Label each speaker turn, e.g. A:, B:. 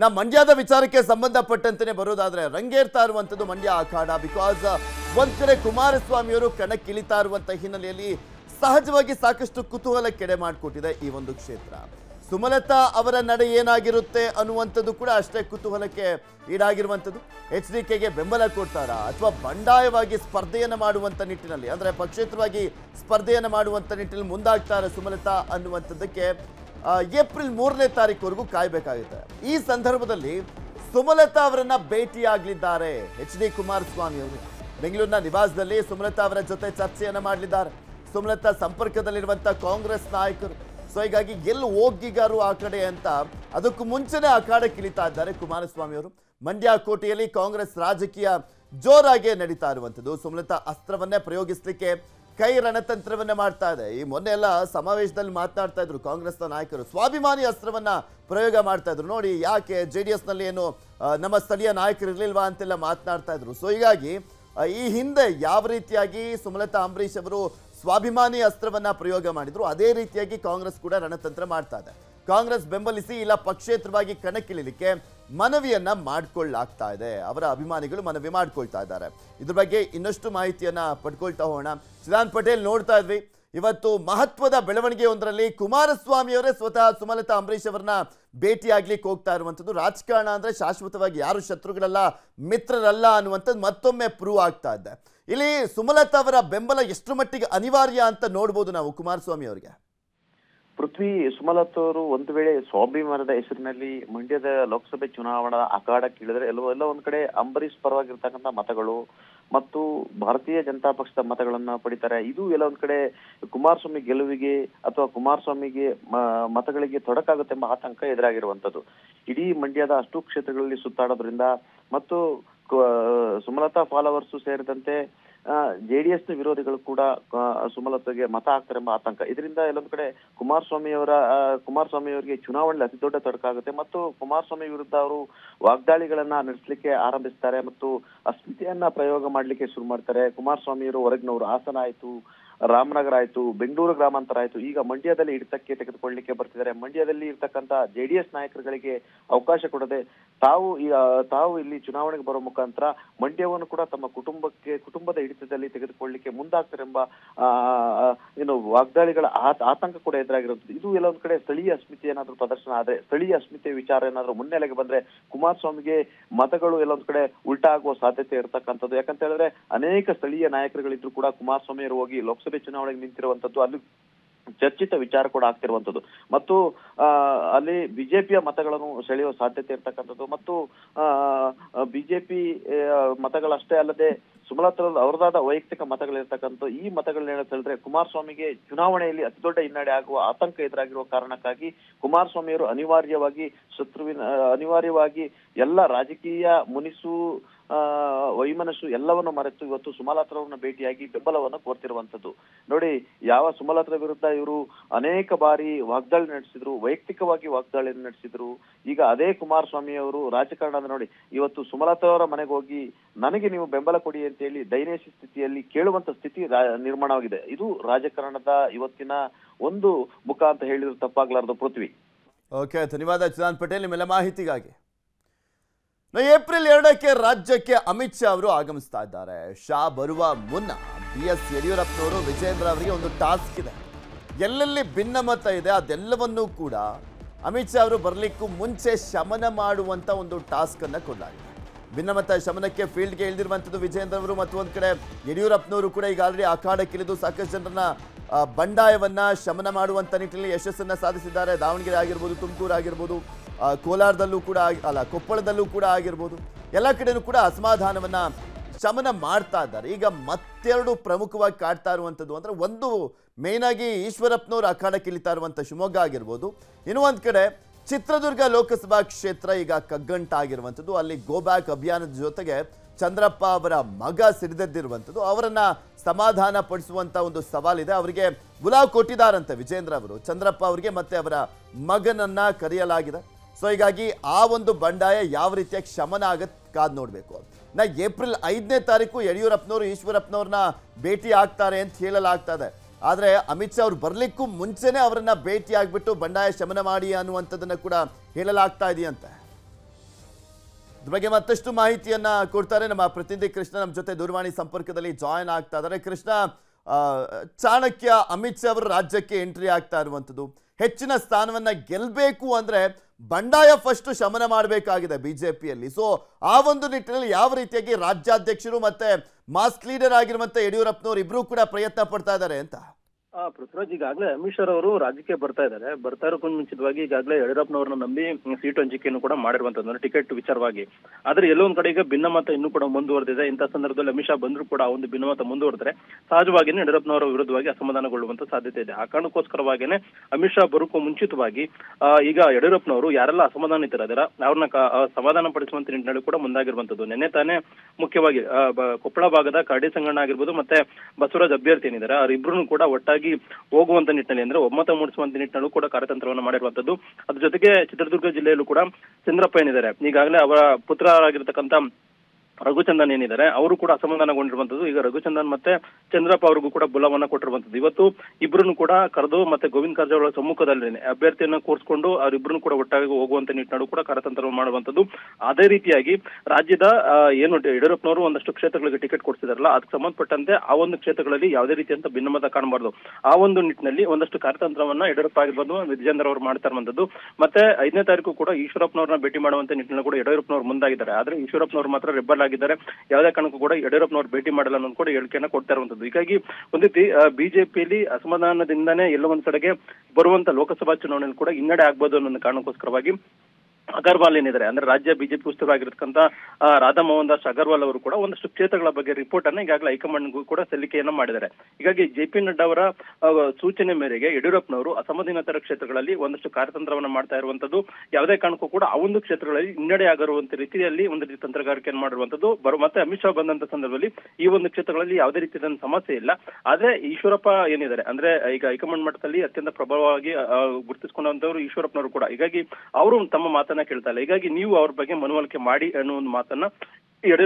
A: ನಾ ಮಂಡ್ಯದ ವಿಚಾರಕ್ಕೆ ಸಂಬಂಧಪಟ್ಟಂತೆ ಬರೋದಾದ್ರೆ ರಂಗೇರ್ತಾ ಇರುವಂಥದ್ದು ಮಂಡ್ಯ ಅಖಾಡ ಬಿಕಾಸ್ ಒಂದ್ ಕಡೆ ಕುಮಾರಸ್ವಾಮಿಯವರು ಕಣಕ್ಕಿಳಿತಾ ಇರುವಂತ ಹಿನ್ನೆಲೆಯಲ್ಲಿ ಸಹಜವಾಗಿ ಸಾಕಷ್ಟು ಕುತೂಹಲ ಕೆಡೆ ಮಾಡಿಕೊಟ್ಟಿದೆ ಈ ಒಂದು ಕ್ಷೇತ್ರ. ಸುಮಲತಾ ಅವರ ನಡೆ ಏನಾಗಿರುತ್ತೆ ಅನ್ನುವಂಥದ್ದು ಕೂಡ ಅಷ್ಟೇ ಕುತೂಹಲಕ್ಕೆ ಈಡಾಗಿರುವಂಥದ್ದು. ಎಚ್ ಡಿ ಕೆಗೆ ಬೆಂಬಲ ಕೊಡ್ತಾರಾ ಅಥವಾ ಬಂಡಾಯವಾಗಿ ಸ್ಪರ್ಧೆಯನ್ನು ಮಾಡುವಂಥ ನಿಟ್ಟಿನಲ್ಲಿ, ಅಂದರೆ ಪಕ್ಷೇತರವಾಗಿ ಸ್ಪರ್ಧೆಯನ್ನು ಮಾಡುವಂಥ ನಿಟ್ಟಿನಲ್ಲಿ ಮುಂದಾಗ್ತಾರೆ ಸುಮಲತಾ ಅನ್ನುವಂಥದ್ದಕ್ಕೆ ಏಪ್ರಿಲ್ ಮೂರನೇ ತಾರೀಕುವರೆಗೂ ಕಾಯಬೇಕಾಗುತ್ತೆ. ಈ ಸಂದರ್ಭದಲ್ಲಿ ಸುಮಲತಾ ಅವರನ್ನ ಭೇಟಿಯಾಗಲಿದ್ದಾರೆ. ಎಚ್ ಡಿ ಕುಮಾರಸ್ವಾಮಿ ಅವರು. ಬೆಂಗಳೂರಿನ ನಿವಾಸದಲ್ಲಿ ಸುಮಲತಾ ಅವರ ಜೊತೆ ಚರ್ಚೆಯನ್ನು ಮಾಡಲಿದ್ದಾರೆ. ಸುಮಲತಾ ಸಂಪರ್ಕದಲ್ಲಿರುವಂತ ಕಾಂಗ್ರೆಸ್ ನಾಯಕರು. ಸೊ ಹೀಗಾಗಿ ಎಲ್ಲಿ ಹೋಗಿಗಾರು ಆ ಕಡೆ ಅಂತ ಅದಕ್ಕೂ ಮುಂಚೆನೆ ಕಡೆ ಕಿಳಿತಾ ಇದ್ದಾರೆ ಕುಮಾರಸ್ವಾಮಿ ಅವರು. ಮಂಡ್ಯ ಕೋಟೆಯಲ್ಲಿ ಕಾಂಗ್ರೆಸ್ ರಾಜಕೀಯ ಜೋರಾಗಿ ನಡೀತಾ ಇರುವಂಥದ್ದು. ಸುಮಲತಾ ಅಸ್ತ್ರವನ್ನೇ ಪ್ರಯೋಗಿಸಲಿಕ್ಕೆ ಕೈ ರಣತಂತ್ರವನ್ನ ಮಾಡ್ತಾ ಇದೆ. ಈ ಮೊನ್ನೆ ಎಲ್ಲ ಸಮಾವೇಶದಲ್ಲಿ ಮಾತನಾಡ್ತಾ ಇದ್ರು ಕಾಂಗ್ರೆಸ್ನ ನಾಯಕರು. ಸ್ವಾಭಿಮಾನಿ ಅಸ್ತ್ರವನ್ನ ಪ್ರಯೋಗ ಮಾಡ್ತಾ ಇದ್ರು. ನೋಡಿ, ಯಾಕೆ ಜೆ ಡಿ ನಲ್ಲಿ ಏನು ನಮ್ಮ ಸ್ಥಳೀಯ ನಾಯಕರು ಇರ್ಲಿಲ್ವಾ ಅಂತೆಲ್ಲ ಮಾತನಾಡ್ತಾ ಇದ್ರು. ಸೊ ಹೀಗಾಗಿ ಈ ಹಿಂದೆ ಯಾವ ರೀತಿಯಾಗಿ ಸುಮಲತಾ ಅಂಬರೀಶ್ ಅವರು ಸ್ವಾಭಿಮಾನಿ ಅಸ್ತ್ರವನ್ನ ಪ್ರಯೋಗ ಮಾಡಿದ್ರು, ಅದೇ ರೀತಿಯಾಗಿ ಕಾಂಗ್ರೆಸ್ ಕೂಡ ರಣತಂತ್ರ ಮಾಡ್ತಾ ಇದೆ. ಕಾಂಗ್ರೆಸ್ ಬೆಂಬಲಿಸಿ ಇಲ್ಲ, ಪಕ್ಷೇತರವಾಗಿ ಕಣಕ್ಕಿಳಿಲಿಕ್ಕೆ ಮನವಿಯನ್ನ ಮಾಡ್ಕೊಳ್ಳಾಗ್ತಾ ಇದೆ. ಅವರ ಅಭಿಮಾನಿಗಳು ಮನವಿ ಮಾಡ್ಕೊಳ್ತಾ ಇದ್ದಾರೆ. ಇದ್ರ ಬಗ್ಗೆ ಇನ್ನಷ್ಟು ಮಾಹಿತಿಯನ್ನ ಪಡ್ಕೊಳ್ತಾ ಹೋಗೋಣ. ಸಿದ್ಧಾಂತ್ ಪಟೇಲ್ ನೋಡ್ತಾ ಇದ್ವಿ. ಇವತ್ತು ಮಹತ್ವದ ಬೆಳವಣಿಗೆ ಒಂದರಲ್ಲಿ ಕುಮಾರಸ್ವಾಮಿ ಅವರೇ ಸ್ವತಃ ಸುಮಲತಾ ಅಂಬರೀಷ್ ಅವರನ್ನ ಭೇಟಿಯಾಗ್ಲಿಕ್ಕೆ ಹೋಗ್ತಾ ಇರುವಂಥದ್ದು. ರಾಜಕಾರಣ ಅಂದ್ರೆ ಶಾಶ್ವತವಾಗಿ ಯಾರು ಶತ್ರುಗಳಲ್ಲ, ಮಿತ್ರರಲ್ಲ ಅನ್ನುವಂಥದ್ದು ಮತ್ತೊಮ್ಮೆ ಪ್ರೂವ್ ಆಗ್ತಾ ಇದೆ. ಇಲ್ಲಿ ಸುಮಲತಾ ಅವರ ಬೆಂಬಲ ಎಷ್ಟು ಮಟ್ಟಿಗೆ ಅನಿವಾರ್ಯ ಅಂತ ನೋಡ್ಬೋದು ನಾವು ಕುಮಾರಸ್ವಾಮಿ ಅವರಿಗೆ.
B: ಪೃಥ್ವಿ ಸುಮಲತ್ ಅವರು ಒಂದು ವೇಳೆ ಸ್ವಾಭಿಮಾನದ ಹೆಸರಿನಲ್ಲಿ ಮಂಡ್ಯದ ಲೋಕಸಭೆ ಚುನಾವಣಾ ಅಖಾಡಕ್ಕಿಳಿದ್ರೆ ಎಲ್ಲೋ ಎಲ್ಲ ಒಂದ್ ಕಡೆ ಅಂಬರೀಷ್ ಪರವಾಗಿರ್ತಕ್ಕಂಥ ಮತಗಳು ಮತ್ತು ಭಾರತೀಯ ಜನತಾ ಪಕ್ಷದ ಮತಗಳನ್ನ ಪಡಿತಾರೆ. ಇದು ಎಲ್ಲ ಒಂದ್ ಕಡೆ ಕುಮಾರಸ್ವಾಮಿ ಗೆಲುವಿಗೆ ಅಥವಾ ಕುಮಾರಸ್ವಾಮಿಗೆ ಮತಗಳಿಗೆ ತೊಡಕಾಗುತ್ತೆ ಎಂಬ ಆತಂಕ ಎದುರಾಗಿರುವಂತದ್ದು ಇಡೀ ಮಂಡ್ಯದ ಅಷ್ಟು ಕ್ಷೇತ್ರಗಳಲ್ಲಿ ಸುತ್ತಾಡೋದ್ರಿಂದ ಮತ್ತು ಸುಮಲತಾ ಫಾಲೋವರ್ಸ್ ಸೇರಿದಂತೆ ಜೆಡಿಎಸ್ನ ವಿರೋಧಿಗಳು ಕೂಡ ಸುಮಲತಾಗೆ ಮತ ಹಾಕ್ತಾರೆ ಎಂಬ ಆತಂಕ. ಇದರಿಂದ ಎಲ್ಲೊಂದು ಕಡೆ ಕುಮಾರಸ್ವಾಮಿ ಅವರ ಕುಮಾರಸ್ವಾಮಿ ಅವರಿಗೆ ಚುನಾವಣೆಯಲ್ಲಿ ಅತಿ ದೊಡ್ಡ ತೊಡಕಾಗುತ್ತೆ. ಮತ್ತು ಕುಮಾರಸ್ವಾಮಿ ವಿರುದ್ಧ ಅವರು ವಾಗ್ದಾಳಿಗಳನ್ನ ನಡೆಸಲಿಕ್ಕೆ ಆರಂಭಿಸ್ತಾರೆ ಮತ್ತು ಅಸ್ಮಿತೆಯನ್ನ ಪ್ರಯೋಗ ಮಾಡ್ಲಿಕ್ಕೆ ಶುರು ಮಾಡ್ತಾರೆ. ಕುಮಾರಸ್ವಾಮಿ ಅವರು ಹೊರಗಿನವರು ಆಸನ ಆಯ್ತು ರಾಮನಗರ ಆಯ್ತು ಬೆಂಗಳೂರು ಗ್ರಾಮಾಂತರ ಆಯ್ತು ಈಗ ಮಂಡ್ಯದಲ್ಲಿ ಹಿಡಿತಕ್ಕೆ ತೆಗೆದುಕೊಳ್ಳಲಿಕ್ಕೆ ಬರ್ತಿದ್ದಾರೆ. ಮಂಡ್ಯದಲ್ಲಿ ಇರ್ತಕ್ಕಂತ ಜೆಡಿಎಸ್ ನಾಯಕರುಗಳಿಗೆ ಅವಕಾಶ ಕೊಡದೆ ತಾವು ತಾವು ಇಲ್ಲಿ ಚುನಾವಣೆಗೆ ಬರೋ ಮುಖಾಂತರ ಮಂಡ್ಯವನ್ನು ಕೂಡ ತಮ್ಮ ಕುಟುಂಬಕ್ಕೆ ಕುಟುಂಬದ ಹಿಡಿತದಲ್ಲಿ ತೆಗೆದುಕೊಳ್ಳಲಿಕ್ಕೆ ಮುಂದಾಗ್ತಾರೆ ಎಂಬ ಆ, ಆ, ಏನು ವಾಗ್ದಾಳಿಗಳ ಆತ- ಆತಂಕ ಕೂಡ ಎದುರಾಗಿರುತ್ತದೆ ಇದು ಎಲ್ಲ ಕಡೆ ಸ್ಥಳೀಯ ಅಸ್ಮಿತೆ ಏನಾದ್ರೂ ಪ್ರದರ್ಶನ ಆದ್ರೆ ಸ್ಥಳೀಯ ಅಸ್ಮಿತೆ ವಿಚಾರ ಏನಾದ್ರೂ ಮುನ್ನೆಲೆಗೆ ಬಂದ್ರೆ ಕುಮಾರಸ್ವಾಮಿಗೆ ಮತಗಳು ಎಲ್ಲೊಂದ್ ಕಡೆ ಉಲ್ಟಾ ಆಗುವ ಸಾಧ್ಯತೆ ಇರತಕ್ಕಂಥದ್ದು. ಯಾಕಂತ ಹೇಳಿದ್ರೆ ಅನೇಕ ಸ್ಥಳೀಯ ನಾಯಕರುಗಳಿದ್ರು ಕೂಡ ಕುಮಾರಸ್ವಾಮಿ ಅವರು ಹೋಗಿ ಲೋಕಸಭೆ ಚುನಾವಣೆಗೆ ನಿಂತಿರುವಂತದ್ದು, ಅಲ್ಲಿ ಚರ್ಚಿತ ವಿಚಾರ ಕೂಡ ಆಗ್ತಿರುವಂತದ್ದು. ಮತ್ತು ಅಲ್ಲಿ ಬಿಜೆಪಿಯ ಮತಗಳನ್ನು ಸೆಳೆಯುವ ಸಾಧ್ಯತೆ ಇರ್ತಕ್ಕಂಥದ್ದು ಮತ್ತು ಬಿಜೆಪಿ ಮತಗಳಷ್ಟೇ ಅಲ್ಲದೆ ಸುಮಲತಾ ಅವರದಾದ ವೈಯಕ್ತಿಕ ಮತಗಳಿರ್ತಕ್ಕಂಥ ಈ ಮತಗಳನ್ನ ಏನಂತ ಹೇಳಿದ್ರೆ ಕುಮಾರಸ್ವಾಮಿಗೆ ಚುನಾವಣೆಯಲ್ಲಿ ಅತಿ ದೊಡ್ಡ ಹಿನ್ನಡೆ ಆಗುವ ಆತಂಕ ಎದುರಾಗಿರುವ ಕಾರಣಕ್ಕಾಗಿ ಕುಮಾರಸ್ವಾಮಿಯವರು ಅನಿವಾರ್ಯವಾಗಿ ಶತ್ರುವಿನ, ಅನಿವಾರ್ಯವಾಗಿ ಎಲ್ಲ ರಾಜಕೀಯ, ಮುನಿಸು ವೈಮನಸ್ಸು ಎಲ್ಲವನ್ನು ಮರೆತು ಇವತ್ತು ಸುಮಲತಾರವನ್ನ ಭೇಟಿಯಾಗಿ ಬೆಂಬಲವನ್ನು ಕೋರ್ತಿರುವಂತದ್ದು ನೋಡಿ, ಯಾವ ಸುಮಲತಾ ವಿರುದ್ಧ ಇವರು ಅನೇಕ ಬಾರಿ ವಾಗ್ದಾಳಿ ನಡೆಸಿದ್ರು, ವೈಯಕ್ತಿಕವಾಗಿ ವಾಗ್ದಾಳಿಯನ್ನು ನಡೆಸಿದ್ರು. ಈಗ ಅದೇ ಕುಮಾರಸ್ವಾಮಿ ಅವರು ರಾಜಕಾರಣದ ನೋಡಿ, ಇವತ್ತು ಸುಮಲತಾ ಮನೆಗೆ ಹೋಗಿ ನನಗೆ ನೀವು ಬೆಂಬಲ ಕೊಡಿ ಅಂತ ಹೇಳಿ ದೈನೇಶಿ ಸ್ಥಿತಿಯಲ್ಲಿ ಕೇಳುವಂತ ಸ್ಥಿತಿ ನಿರ್ಮಾಣವಾಗಿದೆ. ಇದು ರಾಜಕಾರಣದ ಇವತ್ತಿನ ಒಂದು ಮುಖ ಅಂತ ಹೇಳಿದ್ರು ತಪ್ಪಾಗ್ಲಾರ್ದು ಪೃಥ್ವಿ.
A: ಓಕೆ, ಧನ್ಯವಾದ ಚಿದಾನ್ ಪಟೇಲ್. ನಿಮ್ಮೆಲ್ಲ ಮಾಹಿತಿಗಾಗಿ. ಏಪ್ರಿಲ್ ಎರಡಕ್ಕೆ ರಾಜ್ಯಕ್ಕೆ ಅಮಿತ್ ಶಾ ಅವರು ಆಗಮಿಸ್ತಾ ಇದ್ದಾರೆ. ಶಾ ಬರುವ ಮುನ್ನ ಬಿ ಎಸ್ ಯಡಿಯೂರಪ್ಪನವರು ವಿಜೇಂದ್ರ ಅವರಿಗೆ ಒಂದು ಟಾಸ್ಕ್ ಇದೆ. ಎಲ್ಲೆಲ್ಲಿ ಭಿನ್ನಮತ ಇದೆ ಅದೆಲ್ಲವನ್ನೂ ಕೂಡ ಅಮಿತ್ ಶಾ ಅವರು ಬರಲಿಕ್ಕೂ ಮುಂಚೆ ಶಮನ ಮಾಡುವಂತ ಒಂದು ಟಾಸ್ಕ್ ಅನ್ನ ಕೊಡಲಾಗಿದೆ. ಭಿನ್ನಮತ ಶಮನಕ್ಕೆ ಫೀಲ್ಡ್ಗೆ ಇಳಿದಿರುವಂಥದ್ದು ವಿಜೇಂದ್ರ ಅವರು ಮತ್ತು ಒಂದು ಕಡೆ ಯಡಿಯೂರಪ್ಪನವರು ಕೂಡ ಈಗ ಆಲ್ರೆಡಿ ಅಖಾಡಕ್ಕಿಳಿದು ಸಾಕಷ್ಟು ಜನರನ್ನ ಬಂಡಾಯವನ್ನು ಶಮನ ಮಾಡುವಂತ ನಿಟ್ಟಿನಲ್ಲಿ ಯಶಸ್ಸನ್ನ ಸಾಧಿಸಿದ್ದಾರೆ. ದಾವಣಗೆರೆ ಆಗಿರ್ಬೋದು, ತುಮಕೂರು ಆಗಿರ್ಬೋದು ಕೋಲಾರದಲ್ಲೂ ಕೂಡ ಅಲ್ಲ, ಕೊಪ್ಪಳದಲ್ಲೂ ಕೂಡ ಆಗಿರ್ಬೋದು. ಎಲ್ಲ ಕಡೆಯೂ ಕೂಡ ಅಸಮಾಧಾನವನ್ನು ಶಮನ ಮಾಡ್ತಾ ಇದ್ದಾರೆ. ಈಗ ಮತ್ತೆರಡು ಪ್ರಮುಖವಾಗಿ ಕಾಡ್ತಾ ಇರುವಂಥದ್ದು ಅಂದರೆ ಒಂದು ಮೇನ್ ಆಗಿ ಈಶ್ವರಪ್ಪನವರು ಅಖಾಡಕ್ಕೆ ಇಳಿತಾ ಇರುವಂಥ ಶಿವಮೊಗ್ಗ ಆಗಿರ್ಬೋದು. ಇನ್ನು ಒಂದು ಕಡೆ ಚಿತ್ರದುರ್ಗ ಲೋಕಸಭಾ ಕ್ಷೇತ್ರ ಈಗ ಕಗ್ಗಂಟಾಗಿರುವಂಥದ್ದು ಅಲ್ಲಿ ಗೋ ಬ್ಯಾಕ್ ಅಭಿಯಾನದ ಜೊತೆಗೆ ಚಂದ್ರಪ್ಪ ಅವರ ಮಗ ಸಿಡಿದದ್ದಿರುವಂಥದ್ದು. ಅವರನ್ನು ಸಮಾಧಾನ ಪಡಿಸುವಂಥ ಒಂದು ಸವಾಲಿದೆ. ಅವರಿಗೆ ಗುಲಾಬ್ ಕೊಟ್ಟಿದ್ದಾರಂತೆ ವಿಜೇಂದ್ರ ಅವರು. ಚಂದ್ರಪ್ಪ ಅವರಿಗೆ ಮತ್ತೆ ಅವರ ಮಗನನ್ನ ಕರೆಯಲಾಗಿದೆ. ಸೊ ಹೀಗಾಗಿ ಆ ಒಂದು ಬಂಡಾಯ ಯಾವ ರೀತಿಯಾಗಿ ಶಮನ ಆಗತ್ ಕಾದ್ ನೋಡಬೇಕು. ನಾ ಏಪ್ರಿಲ್ ಐದನೇ ತಾರೀಕು ಯಡಿಯೂರಪ್ಪನವರು, ಈಶ್ವರಪ್ಪನವ್ರನ್ನ ಭೇಟಿ ಆಗ್ತಾರೆ ಅಂತ ಹೇಳಲಾಗ್ತಾ ಇದೆ ಆದರೆ ಅಮಿತ್ ಶಾ ಅವ್ರು ಬರಲಿಕ್ಕೂ ಮುಂಚೆನೆ ಅವರನ್ನ ಭೇಟಿ ಆಗಿಬಿಟ್ಟು ಬಂಡಾಯ ಶಮನ ಮಾಡಿ ಅನ್ನುವಂಥದ್ದನ್ನ ಕೂಡ ಹೇಳಲಾಗ್ತಾ ಇದೆಯಂತೆ. ಇದ್ರ ಬಗ್ಗೆ ಮತ್ತಷ್ಟು ಮಾಹಿತಿಯನ್ನ ಕೊಡ್ತಾರೆ ನಮ್ಮ ಪ್ರತಿನಿಧಿ ಕೃಷ್ಣ. ನಮ್ಮ ಜೊತೆ ದೂರವಾಣಿ ಸಂಪರ್ಕದಲ್ಲಿ ಜಾಯಿನ್ ಆಗ್ತಾ ಇದ್ದಾರೆ. ಕೃಷ್ಣ ಚಾಣಕ್ಯ ಅಮಿತ್ ಶಾ ಅವರು ರಾಜ್ಯಕ್ಕೆ ಎಂಟ್ರಿ ಆಗ್ತಾ ಇರುವಂಥದ್ದು. ಹೆಚ್ಚಿನ ಸ್ಥಾನವನ್ನ ಗೆಲ್ಲಬೇಕು ಅಂದ್ರೆ ಬಂಡಾಯ ಫಸ್ಟ್ ಶಮನ ಮಾಡಬೇಕಾಗಿದೆ ಪಿಯಲ್ಲಿ ಸೊ ಆ ಒಂದು ನಿಟ್ಟಿನಲ್ಲಿ ಯಾವ ರೀತಿಯಾಗಿ ರಾಜ್ಯಾಧ್ಯಕ್ಷರು ಮತ್ತೆ ಮಾಸ್ಕ್ ಲೀಡರ್ ಆಗಿರುವಂತ ಯಡಿಯೂರಪ್ಪನವರು ಇಬ್ರು ಕೂಡ ಪ್ರಯತ್ನ ಪಡ್ತಾ ಇದ್ದಾರೆ ಅಂತ?
C: ಪೃಥ್ವಿರಾಜ್ ಈಗಾಗಲೇ ಅಮಿತ್ ಶಾ ಅವರು ರಾಜ್ಯಕ್ಕೆ ಬರ್ತಾ ಇದ್ದಾರೆ. ಬರ್ತಾ ಇರೋಕ್ಕೊಂದು ಮುಂಚಿತವಾಗಿ ಈಗಾಗಲೇ ಯಡಿಯೂರಪ್ಪನವ್ರನ್ನ ನಂಬಿ ಸೀಟು ಹಂಚಿಕೆಯನ್ನು ಕೂಡ ಮಾಡಿರುವಂತದ್ದು ಟಿಕೆಟ್ ವಿಚಾರವಾಗಿ. ಆದ್ರೆ ಎಲ್ಲೋ ಒಂದ್ ಕಡೆ ಈಗ ಭಿನ್ನಮತ ಇನ್ನೂ ಕೂಡ ಮುಂದುವರೆದಿದೆ. ಇಂಥ ಸಂದರ್ಭದಲ್ಲಿ ಅಮಿತ್ ಶಾ ಬಂದ್ರು ಕೂಡ ಒಂದು ಭಿನ್ನಮತ ಮುಂದುವರೆದ್ರೆ ಸಹಜವಾಗಿಯೇ ಯಡಿಯೂರಪ್ಪನವರ ವಿರುದ್ಧವಾಗಿ ಅಸಮಾಧಾನಗೊಳ್ಳುವಂತ ಸಾಧ್ಯತೆ ಇದೆ. ಆ ಕಾರಣಕ್ಕೋಸ್ಕರವಾಗಿನೇ ಅಮಿತ್ ಶಾ ಬರೋಕ್ಕೂ ಮುಂಚಿತವಾಗಿ ಈಗ ಯಡಿಯೂರಪ್ಪನವರು ಯಾರೆಲ್ಲ ಅಸಮಾಧಾನಿತರಾದಾರ ಅವ್ರನ್ನ ಕ- ಆ, ಸಮಾಧಾನ ಪಡಿಸುವಂತ ನಿಟ್ಟಿನಲ್ಲಿ ಕೂಡ ಮುಂದಾಗಿರುವಂತದ್ದು. ನಿನ್ನೆ ತಾನೇ ಮುಖ್ಯವಾಗಿ ಕೊಪ್ಪಳ ಭಾಗದ ಕರಡಿ ಸಂಗಣ್ಣ ಆಗಿರ್ಬೋದು ಮತ್ತೆ ಬಸವರಾಜ್ ಅಭ್ಯರ್ಥಿ ಏನಿದ್ದಾರೆ ಅವರಿಬ್ರು ಕೂಡ ಒಟ್ಟಾಗಿ ಹೋಗುವಂತ ನಿಟ್ಟಿನಲ್ಲಿ, ಅಂದ್ರೆ ಒಮ್ಮತ ಮೂಡಿಸುವಂತ ನಿಟ್ಟಿನಲ್ಲೂ ಕೂಡ ಕಾರ್ಯತಂತ್ರವನ್ನು ಮಾಡಿರುವಂತದ್ದು. ಅದ್ರ ಜೊತೆಗೆ ಚಿತ್ರದುರ್ಗ ಜಿಲ್ಲೆಯಲ್ಲೂ ಕೂಡ ಚಂದ್ರಪ್ಪ ಏನಿದ್ದಾರೆ, ಈಗಾಗಲೇ ಅವರ ಪುತ್ರರಾಗಿರ್ತಕ್ಕಂಥ ರಘುಚಂದನ್ ಏನಿದ್ದಾರೆ, ಅವರು ಕೂಡ ಅಸಮಾಧಾನಗೊಂಡಿರುವಂತದ್ದು ಈಗ ರಘುಚಂದನ್ ಮತ್ತೆ ಚಂದ್ರಪ್ಪ ಅವ್ರಿಗೂ ಕೂಡ ಬುಲವನ್ನ ಕೊಟ್ಟಿರುವಂತದ್ದು ಇವತ್ತು ಇಬ್ರು ಕೂಡ ಕರೆದು ಮತ್ತೆ ಗೋವಿಂದ ಕಾರಜೋಳ ಸಮ್ಮುಖದಲ್ಲಿ ಅಭ್ಯರ್ಥಿಯನ್ನು ಕೂರಿಸಿಕೊಂಡು ಅವರಿಬ್ರು ಕೂಡ ಒಟ್ಟಾಗಿ ಹೋಗುವಂತ ನಿಟ್ಟಿನಲ್ಲೂ ಕೂಡ ಕಾರ್ಯತಂತ್ರ ಮಾಡುವಂತದ್ದು ಅದೇ ರೀತಿಯಾಗಿ ರಾಜ್ಯದ ಏನು ಯಡಿಯೂರಪ್ಪನವರು ಒಂದಷ್ಟು ಕ್ಷೇತ್ರಗಳಿಗೆ ಟಿಕೆಟ್ ಕೊಡ್ತಿದಾರಲ್ಲ ಅದಕ್ಕೆ ಸಂಬಂಧಪಟ್ಟಂತೆ ಆ ಒಂದು ಕ್ಷೇತ್ರಗಳಲ್ಲಿ ಯಾವುದೇ ರೀತಿಯಂತ ಭಿನ್ನಮತ ಕಾಣಬಾರ್ದು. ಆ ಒಂದು ನಿಟ್ಟಿನಲ್ಲಿ ಒಂದಷ್ಟು ಕಾರ್ಯತಂತ್ರವನ್ನ ಯಡಿಯೂರಪ್ಪ ಆಗಿರ್ಬೋದು ವಿಜೇಂದ್ರ ಅವರು ಮಾಡ್ತಾ ಇರುವಂತದ್ದು ಮತ್ತೆ ಐದನೇ ತಾರೀಕು ಕೂಡ ಈಶ್ವರಪ್ಪನವರನ್ನ ಭೇಟಿ ಮಾಡುವಂತ ನಿಟ್ಟಿನಲ್ಲಿ ಕೂಡ ಯಡಿಯೂರಪ್ಪನವರು ಮುಂದಾಗಿದ್ದಾರೆ. ಆದ್ರೆ ಈಶ್ವರಪ್ಪನವರು ಮಾತ್ರ ರೆಬ್ಬಲ್ ಆಗಿದ್ದಾರೆ. ಯಾವುದೇ ಕಾರಣಕ್ಕೂ ಕೂಡ ಯಡಿಯೂರಪ್ಪನವರು ಭೇಟಿ ಮಾಡಲ್ಲ ಅನ್ನೋದು ಕೂಡ ಹೇಳಿಕೆಯನ್ನ ಕೊಡ್ತಾ ಇರುವಂತದ್ದು. ಹೀಗಾಗಿ ಒಂದು ರೀತಿ ಬಿಜೆಪಿಯಲ್ಲಿ ಅಸಮಾಧಾನದಿಂದಾನೇ ಎಲ್ಲೋ ಒಂದ್ ಕಡೆಗೆ ಬರುವಂತ ಲೋಕಸಭಾ ಚುನಾವಣೆಯಲ್ಲಿ ಕೂಡ ಹಿನ್ನಡೆ ಆಗ್ಬೋದು ಅನ್ನೋ ಕಾರಣಕ್ಕೋಸ್ಕರವಾಗಿ ಅಗರ್ವಾಲ್ ಏನಿದ್ದಾರೆ ಅಂದ್ರೆ ರಾಜ್ಯ ಬಿಜೆಪಿ ಉಸ್ತುವಾಗಿರ್ತಕ್ಕಂಥ ಆ, ರಾಧಾ ಮೋಹನ್ ದಾಸ್ ಅಗರ್ವಾಲ್ ಅವರು ಕೂಡ ಒಂದಷ್ಟು ಕ್ಷೇತ್ರಗಳ ಬಗ್ಗೆ ರಿಪೋರ್ಟ್ ಅನ್ನ ಈಗಾಗಲೇ ಹೈಕಮಾಂಡ್ಗೂ ಕೂಡ ಸಲ್ಲಿಕೆಯನ್ನು ಮಾಡಿದ್ದಾರೆ. ಹೀಗಾಗಿ ಜೆ ಪಿ ನಡ್ಡಾ ಅವರ ಸೂಚನೆ ಮೇರೆಗೆ ಯಡಿಯೂರಪ್ಪನವರು ಅಸಮಾಧಾನತರ ಕ್ಷೇತ್ರಗಳಲ್ಲಿ ಒಂದಷ್ಟು ಕಾರ್ಯತಂತ್ರವನ್ನು ಮಾಡ್ತಾ ಇರುವಂತದ್ದು ಯಾವುದೇ ಕಾರಣಕ್ಕೂ ಕೂಡ ಆ ಒಂದು ಕ್ಷೇತ್ರಗಳಲ್ಲಿ ಹಿನ್ನಡೆ ಆಗಿರುವಂತ ರೀತಿಯಲ್ಲಿ ಒಂದು ರೀತಿ ತಂತ್ರಗಾರಿಕೆಯನ್ನು ಮಾಡಿರುವಂತದ್ದು ಬರು ಮತ್ತೆ ಅಮಿತ್ ಶಾ ಬಂದಂತ ಸಂದರ್ಭದಲ್ಲಿ ಈ ಒಂದು ಕ್ಷೇತ್ರಗಳಲ್ಲಿ ಯಾವುದೇ ರೀತಿಯ ಸಮಸ್ಯೆ ಇಲ್ಲ. ಆದ್ರೆ ಈಶ್ವರಪ್ಪ ಏನಿದ್ದಾರೆ ಅಂದ್ರೆ ಈಗ ಹೈಕಮಾಂಡ್ ಮಟ್ಟದಲ್ಲಿ ಅತ್ಯಂತ ಪ್ರಬಲವಾಗಿ ಗುರುತಿಸಿಕೊಂಡಂತವರು ಈಶ್ವರಪ್ಪನವರು ಕೂಡ. ಹೀಗಾಗಿ ಅವರು ತಮ್ಮ ಮಾತನ್ನ ಕೇಳ್ತಾ ಇಲ್ಲ. ಹೀಗಾಗಿ ನೀವು ಅವ್ರ ಬಗ್ಗೆ ಮನವೊಲಿಕೆ ಮಾಡಿ ಅನ್ನೋ ಒಂದು ಮಾತನ್ನ ಯಡಿಯೂರಪ್ಪ